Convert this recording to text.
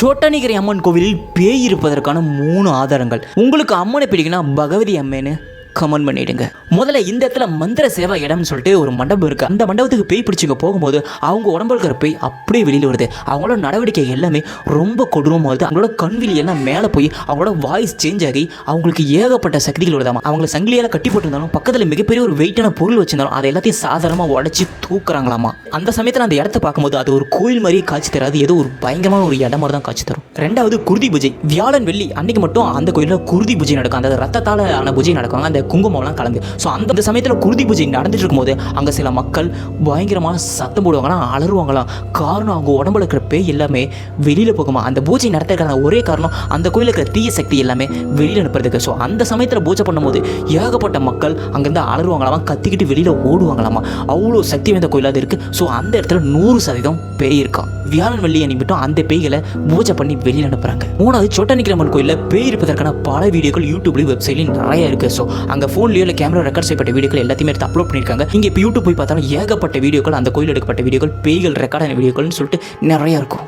சோட்டானிகரி அம்மன் கோவிலில் பேய் இருப்பதற்கான மூணு ஆதாரங்கள். உங்களுக்கு அம்மனை பிடிக்குன்னா பகவதி அம்மேன்னு. கமெண்ட் பண்ணிடுங்க. முதல்ல இந்த இடத்துல மந்திர சேவா இடம்னு சொல்லிட்டு ஒரு மண்டபம் இருக்கு. அந்த மண்டபத்துக்கு பேய் பிடிச்சிங்க போகும்போது அவங்க உடம்பு இருக்கிற பேய் அப்படியே வெளியில் வருது. அவங்களோட நடவடிக்கை எல்லாமே ரொம்ப கொடூரமாக வருது. அவங்களோட கண்வெளி எல்லாம் மேலே போய் அவங்களோட வாய்ஸ் சேஞ்ச் ஆகி அவங்களுக்கு ஏகப்பட்ட சக்திகள் வருதாமா? அவங்கள சங்கிலியால் கட்டி போட்டிருந்தாலும் பக்கத்தில் மிகப்பெரிய ஒரு வெயிட்டான பொருள் வச்சிருந்தாலும் அதை எல்லாத்தையும் சாதாரணமாக உடச்சி தூக்குறாங்களாமா? அந்த சமயத்தில் அந்த இடத்த பார்க்கும்போது அது ஒரு கோயில் மாதிரியே காட்சி தராது. ஏதோ ஒரு பயங்கரமான ஒரு இடம் மாதிரி தான் காட்சி தரும். ரெண்டாவது குருதி பூஜை. வியாழன் வெள்ளி அன்னைக்கு மட்டும் அந்த கோயிலில் குருதி பூஜை நடக்கும். அந்த ரத்தத்தால் ஆன பூஜை நடக்கும் அந்த குங்குமம்லாம் கலந்து. ஸோ அந்த சமயத்தில் குருதி பூஜை நடந்துட்டு இருக்கும்போது அங்கே சில மக்கள் பயங்கரமான சத்தம் போடுவாங்களாம் அலறுவாங்களாம். காரணம் அவங்க உடம்புல இருக்கிற பேய் எல்லாமே வெளியில் போகுமா? அந்த பூஜை நடத்துறதுக்கான ஒரே காரணம் அந்த கோயிலில் இருக்கிற தீய சக்தி எல்லாமே வெளியில் அனுப்புறதுக்கு ஸோ அந்த சமயத்தில் பூஜை பண்ணும்போது ஏகப்பட்ட மக்கள் அங்கேருந்து அலறுவாங்களாமா கத்திக்கிட்டு வெளியில் ஓடுவாங்களாமா. அவ்வளோ சக்தி வாய்ந்த கோயிலாக அது இருக்குது ஸோ அந்த இடத்துல நூறு சதவீதம் பேய் இருக்கான் வியாழன் வெள்ளி அன்னைக்கு அந்த பேய்களை பூஜை பண்ணி வெளியில் அனுப்புறாங்க. மூணாவது சோட்டானிக்கிரமன் கோயிலில் பேய் இருப்பதற்கான பல வீடியோக்கள் யூடியூப்லேயும் வெப்சைட்லையும் நிறைய இருக்குது ஸோ அங்கே ஃபோன்லேயோ இல்லை கேமரா ரெக்கார்ட் செய்யப்பட்ட வீடியோக்கள் எல்லாத்தையுமே எடுத்து அப்லோட் பண்ணியிருக்காங்க. இங்கே இப்போ யூடியூப் போய் பார்த்தாலும் ஏகப்பட்ட வீடியோக்கள் அந்த கோயில் எடுக்கப்பட்ட வீடியோக்கள் பேய்கள் ரெக்கார்டான வீடியோக்கள்னு சொல்லிட்டு நிறைய இருக்கும்.